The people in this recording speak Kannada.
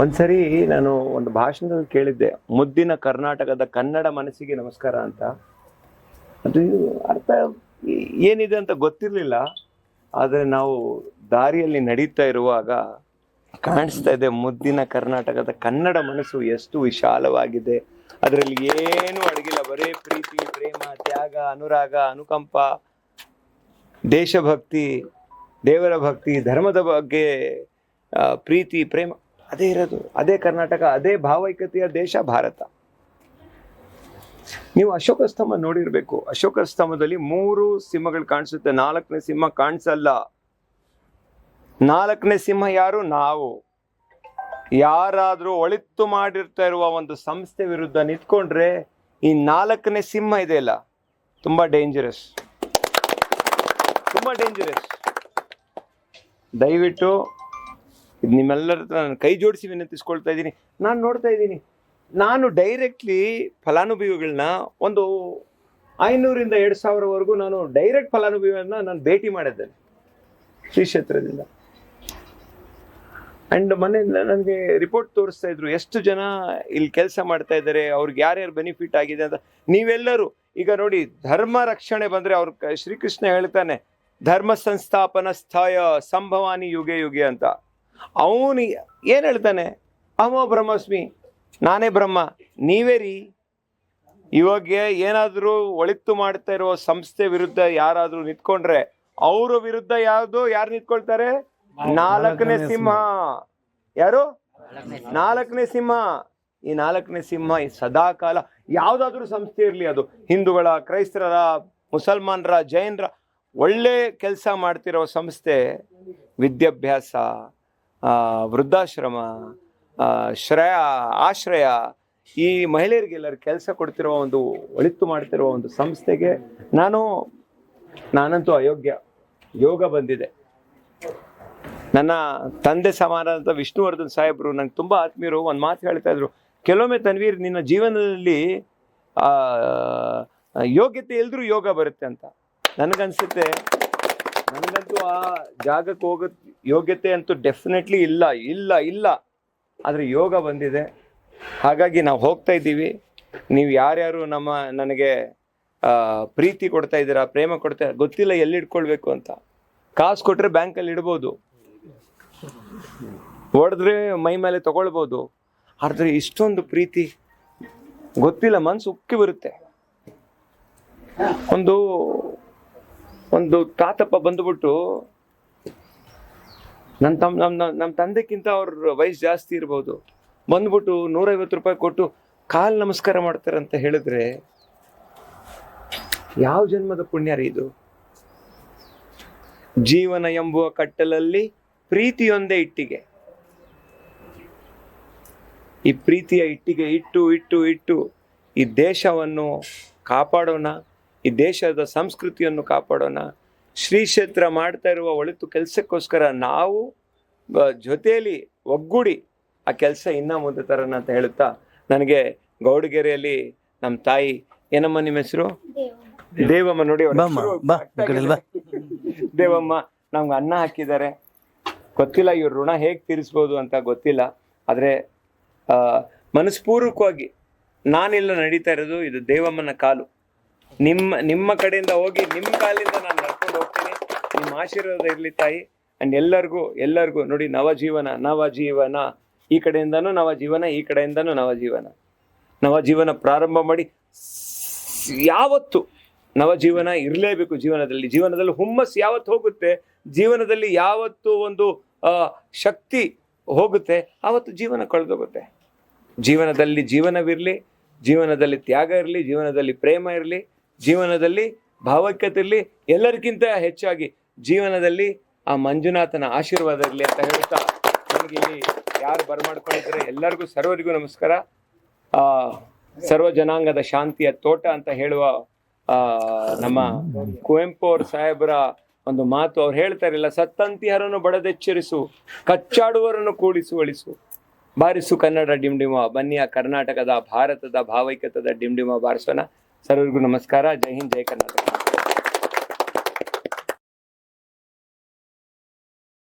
ಒಂದ್ಸರಿ ನಾನು ಒಂದು ಭಾಷಣದಲ್ಲಿ ಕೇಳಿದ್ದೆ, ಮುದ್ದಿನ ಕರ್ನಾಟಕದ ಕನ್ನಡ ಮನಸ್ಸಿಗೆ ನಮಸ್ಕಾರ ಅಂತ. ಅದು ಅರ್ಥ ಏನಿದೆ ಅಂತ ಗೊತ್ತಿರಲಿಲ್ಲ, ಆದರೆ ನಾವು ದಾರಿಯಲ್ಲಿ ನಡೀತಾ ಇರುವಾಗ ಕಾಣಿಸ್ತಾ ಇದೆ ಮುದ್ದಿನ ಕರ್ನಾಟಕದ ಕನ್ನಡ ಮನಸ್ಸು ಎಷ್ಟು ವಿಶಾಲವಾಗಿದೆ. ಅದರಲ್ಲಿ ಏನು ಅಡಗಿಲ್ಲ, ಬರೇ ಪ್ರೀತಿ, ಪ್ರೇಮ, ತ್ಯಾಗ, ಅನುರಾಗ, ಅನುಕಂಪ, ದೇಶಭಕ್ತಿ, ದೇವರ ಭಕ್ತಿ, ಧರ್ಮದ ಬಗ್ಗೆ ಪ್ರೀತಿ, ಪ್ರೇಮ. ಅದೇ ಇರೋದು. ಅದೇ ಕರ್ನಾಟಕ, ಅದೇ ಭಾವೈಕ್ಯತೆಯ ದೇಶ ಭಾರತ. ನೀವು ಅಶೋಕ ಸ್ತಂಭ ನೋಡಿರಬೇಕು. ಅಶೋಕ ಸ್ತಂಭದಲ್ಲಿ ಮೂರು ಸಿಂಹಗಳು ಕಾಣಿಸುತ್ತೆ. ನಾಲ್ಕನೇ ಸಿಂಹ ಕಾಣಿಸಲ್ಲ. ನಾಲ್ಕನೇ ಸಿಂಹ ಯಾರು? ನಾವು. ಯಾರಾದರೂ ಒಳಿತು ಮಾಡಿರ್ತಾ ಇರುವ ಒಂದು ಸಂಸ್ಥೆ ವಿರುದ್ಧ ನಿಂತ್ಕೊಂಡ್ರೆ ಈ ನಾಲ್ಕನೇ ಸಿಂಹ ಇದೆಯಲ್ಲ ತುಂಬಾ ಡೇಂಜರಸ್ ತುಂಬಾ ಡೇಂಜರಸ್ ದಯವಿಟ್ಟು ಇದು ನಿಮ್ಮೆಲ್ಲರ ಹತ್ರ ನಾನು ಕೈ ಜೋಡಿಸಿ ವಿನಂತಿಸ್ಕೊಳ್ತಾ ಇದ್ದೀನಿ. ನಾನು ನೋಡ್ತಾ ಇದ್ದೀನಿ. ನಾನು ಡೈರೆಕ್ಟ್ಲಿ ಫಲಾನುಭವಿಗಳನ್ನ ಒಂದು ಐನೂರಿಂದ ಎರಡು ಸಾವಿರವರೆಗೂ ನಾನು ಡೈರೆಕ್ಟ್ ಫಲಾನುಭವಿಗಳನ್ನ ನಾನು ಭೇಟಿ ಮಾಡಿದ್ದೇನೆ. ಶ್ರೀ ಕ್ಷೇತ್ರದಿಂದ. ಅಂಡ್ ನನಗೆ ರಿಪೋರ್ಟ್ ತೋರಿಸ್ತಾ ಇದ್ರು. ಎಷ್ಟು ಜನ ಇಲ್ಲಿ ಕೆಲಸ ಮಾಡ್ತಾ ಇದ್ದಾರೆ, ಅವ್ರಿಗೆ ಯಾರ್ಯಾರು ಬೆನಿಫಿಟ್ ಆಗಿದೆ ಅಂತ. ನೀವೆಲ್ಲರೂ, ಈಗ ನೋಡಿ, ಧರ್ಮ ರಕ್ಷಣೆ ಬಂದರೆ ಅವ್ರ ಶ್ರೀಕೃಷ್ಣ ಹೇಳ್ತಾನೆ, ಧರ್ಮ ಸಂಸ್ಥಾಪನ ಸ್ಥಾಯ ಸಂಭವಾನಿ ಯುಗೆ ಯುಗೆ ಅಂತ. ಅವನು ಏನು ಹೇಳ್ತಾನೆ? ಅಹೋ ಬ್ರಹ್ಮಸ್ಮಿ ನಾನೇ ಬ್ರಹ್ಮ ನೀವೇ ರೀ. ಇವಾಗ ಏನಾದರೂ ಒಳಿತು ಮಾಡ್ತಾ ಇರೋ ಸಂಸ್ಥೆ ವಿರುದ್ಧ ಯಾರಾದರೂ ನಿಂತ್ಕೊಂಡ್ರೆ ಅವ್ರ ವಿರುದ್ಧ ಯಾವುದು ಯಾರು ನಿಂತ್ಕೊಳ್ತಾರೆ? ನಾಲ್ಕನೇ ಸಿಂಹ. ಯಾರು? ನಾಲ್ಕನೇ ಸಿಂಹ. ಈ ನಾಲ್ಕನೇ ಸಿಂಹ ಈ ಸದಾಕಾಲ ಯಾವ್ದಾದ್ರೂ ಸಂಸ್ಥೆ ಇರಲಿ ಅದು. ಹಿಂದೂಗಳ ಕ್ರೈಸ್ತರ ಮುಸಲ್ಮಾನರ ಜೈನರ ಒಳ್ಳೆ ಕೆಲಸ ಮಾಡ್ತಿರೋ ಸಂಸ್ಥೆ ವಿದ್ಯಾಭ್ಯಾಸ. ವೃದ್ಧಾಶ್ರಮ ಶ್ರಯ, ಆಶ್ರಯ, ಈ ಮಹಿಳೆಯರಿಗೆಲ್ಲರ ಕೆಲಸ ಕೊಡ್ತಿರೋ ಒಂದು, ಒಳಿತು ಮಾಡ್ತಿರೋ ಒಂದು ಸಂಸ್ಥೆಗೆ ನಾನು, ನಾನಂತೂ ಅಯೋಗ್ಯ, ಯೋಗ ಬಂದಿದೆ. ನನ್ನ ತಂದೆ ಸಮಾನದಂಥ ವಿಷ್ಣುವರ್ಧನ್ ಸಾಹೇಬರು ನಂಗೆ ತುಂಬ ಆತ್ಮೀಯರು ಒಂದು ಮಾತು ಹೇಳ್ತಾ ಇದ್ರು. ಕೆಲವೊಮ್ಮೆ ತನ್ವೀರ್, ನಿನ್ನ ಜೀವನದಲ್ಲಿ ಯೋಗ್ಯತೆ ಎಲ್ಲರೂ ಯೋಗ ಬರುತ್ತೆ ಅಂತ. ನನಗನ್ಸುತ್ತೆ ನನಗಂತೂ ಆ ಜಾಗಕ್ಕೆ ಹೋಗೋ ಯೋಗ್ಯತೆ ಅಂತೂ ಡೆಫಿನೆಟ್ಲಿ ಇಲ್ಲ ಇಲ್ಲ ಇಲ್ಲ. ಆದರೆ ಯೋಗ ಬಂದಿದೆ. ಹಾಗಾಗಿ ನಾವು ಹೋಗ್ತಾ ಇದ್ದೀವಿ. ನೀವು ಯಾರ್ಯಾರು ನಮ್ಮ, ನನಗೆ ಪ್ರೀತಿ ಕೊಡ್ತಾ ಇದ್ದೀರಾ, ಪ್ರೇಮ ಕೊಡ್ತಾ ಗೊತ್ತಿಲ್ಲ ಎಲ್ಲಿ ಇಟ್ಕೊಳ್ಬೇಕು ಅಂತ. ಕಾಸು ಕೊಟ್ಟರೆ ಬ್ಯಾಂಕಲ್ಲಿ ಇಡ್ಬೋದು. ಹೊಡೆದ್ರೆ ಮೈ ಮೇಲೆ ತಗೊಳ್ಬೋದು. ಆದರೆ ಇಷ್ಟೊಂದು ಪ್ರೀತಿ, ಗೊತ್ತಿಲ್ಲ ಮನಸ್ಸು ಉಕ್ಕಿ ಬರುತ್ತೆ. ಒಂದು ಒಂದು ತಾತಪ್ಪ ಬಂದ್ಬಿಟ್ಟು ನನ್ನ ತಮ್ಮ ನಮ್ಮ ನಮ್ಮ ತಂದೆಕ್ಕಿಂತ ಅವ್ರ ವಯಸ್ಸು ಜಾಸ್ತಿ ಇರ್ಬೋದು. ಬಂದ್ಬಿಟ್ಟು ನೂರೈವತ್ತು ರೂಪಾಯಿ ಕೊಟ್ಟು ಕಾಲ್ ನಮಸ್ಕಾರ ಮಾಡ್ತಾರೆ ಅಂತ ಹೇಳಿದ್ರೆ ಯಾವ ಜನ್ಮದ ಪುಣ್ಯ ರೀ ಇದು? ಜೀವನ ಎಂಬುವ ಕಟ್ಟಲಲ್ಲಿ ಪ್ರೀತಿಯೊಂದೇ ಇಟ್ಟಿಗೆ. ಈ ಪ್ರೀತಿಯ ಇಟ್ಟಿಗೆ ಇಟ್ಟು ಇಟ್ಟು ಇಟ್ಟು ಈ ದೇಶವನ್ನು ಕಾಪಾಡೋಣ. ಈ ದೇಶದ ಸಂಸ್ಕೃತಿಯನ್ನು ಕಾಪಾಡೋಣ. ಶ್ರೀ ಕ್ಷೇತ್ರ ಮಾಡ್ತಾ ಇರುವ ಒಳಿತು ಕೆಲಸಕ್ಕೋಸ್ಕರ ನಾವು ಜೊತೆಯಲ್ಲಿ ಒಗ್ಗೂಡಿ ಆ ಕೆಲಸ ಇನ್ನೂ ಮುಂದೆ ತರೋಣ ಅಂತ ಹೇಳುತ್ತಾ ನನಗೆ ಗೌಡಗೆರೆಯಲ್ಲಿ ನಮ್ಮ ತಾಯಿ ಏನಮ್ಮ ನಿಮ್ಮ ಹೆಸರು? ದೇವಮ್ಮ. ನೋಡಿ. ದೇವಮ್ಮ ನಮ್ಗೆ ಅನ್ನ ಹಾಕಿದ್ದಾರೆ. ಗೊತ್ತಿಲ್ಲ ಇವ್ರ ಋಣ ಹೇಗೆ ತೀರಿಸ್ಬೋದು ಅಂತ ಗೊತ್ತಿಲ್ಲ. ಆದರೆ ಮನಸ್ಪೂರ್ವಕವಾಗಿ ನಾನಿಲ್ಲ ನಡೀತಾ ಇರೋದು ಇದು ದೇವಮ್ಮನ ಕಾಲು. ನಿಮ್ಮ ನಿಮ್ಮ ಕಡೆಯಿಂದ ಹೋಗಿ ನಿಮ್ಮ ಕಾಲಿಂದ ನಾನು ನಡ್ಕೊಂಡು ಹೋಗ್ತೀನಿ. ನಿಮ್ಮ ಆಶೀರ್ವಾದ ಇರಲಿ ತಾಯಿ. ಅಂಡ್ ಎಲ್ಲರಿಗೂ ಎಲ್ಲರಿಗೂ ನೋಡಿ ನವಜೀವನ ನವಜೀವನ. ಈ ಕಡೆಯಿಂದನೂ ನವಜೀವನ, ಈ ಕಡೆಯಿಂದನೂ ನವಜೀವನ. ನವಜೀವನ ಪ್ರಾರಂಭ ಮಾಡಿ ಯಾವತ್ತು ನವಜೀವನ ಇರಲೇಬೇಕು ಜೀವನದಲ್ಲಿ. ಜೀವನದಲ್ಲಿ ಹುಮ್ಮಸ್ ಯಾವತ್ತು ಹೋಗುತ್ತೆ? ಜೀವನದಲ್ಲಿ ಯಾವತ್ತು ಒಂದು ಶಕ್ತಿ ಹೋಗುತ್ತೆ? ಆವತ್ತು ಜೀವನ ಕಳೆದೋಗುತ್ತೆ. ಜೀವನದಲ್ಲಿ ಜೀವನವಿರಲಿ, ಜೀವನದಲ್ಲಿ ತ್ಯಾಗ ಇರಲಿ, ಜೀವನದಲ್ಲಿ ಪ್ರೇಮ ಇರಲಿ ಜೀವನದಲ್ಲಿ, ಭಾವೈಕ್ಯತೆಯಲ್ಲಿ ಎಲ್ಲರಿಗಿಂತ ಹೆಚ್ಚಾಗಿ ಜೀವನದಲ್ಲಿ ಆ ಮಂಜುನಾಥನ ಆಶೀರ್ವಾದ ಇರಲಿ ಅಂತ ಹೇಳ್ತಾ ನನಗೆ ಇಲ್ಲಿ ಯಾರು ಬರಮಾಡ್ಕೊಂಡಿದ್ದಾರೆ, ಎಲ್ಲರಿಗೂ ಸರ್ವರಿಗೂ ನಮಸ್ಕಾರ. ಸರ್ವ ಜನಾಂಗದ ಶಾಂತಿಯ ತೋಟ ಅಂತ ಹೇಳುವ ನಮ್ಮ ಕುವೆಂಪು ಅವ್ರ ಸಾಹೇಬರ ಒಂದು ಮಾತು ಅವ್ರು ಹೇಳ್ತಾರಿಲ್ಲ ಸತ್ತಂತಿಹರನ್ನು ಬಡದೆಚ್ಚರಿಸು, ಕಚ್ಚಾಡುವರನ್ನು ಕೂಡಿಸು ಅಳಿಸು ಬಾರಿಸು ಕನ್ನಡ ಡಿಮ್ಡಿಮ ಬನ್ನಿ ಆ ಕರ್ನಾಟಕದ, ಭಾರತದ ಭಾವೈಕ್ಯತದ ಡಿಂಡಿಮ ಬಾರಿಸೋಣ. ಸರ್ವರಿಗೂ ನಮಸ್ಕಾರ. ಜೈ ಹಿಂದ್ ಜೈ ಕರ್ನಾಟಕ.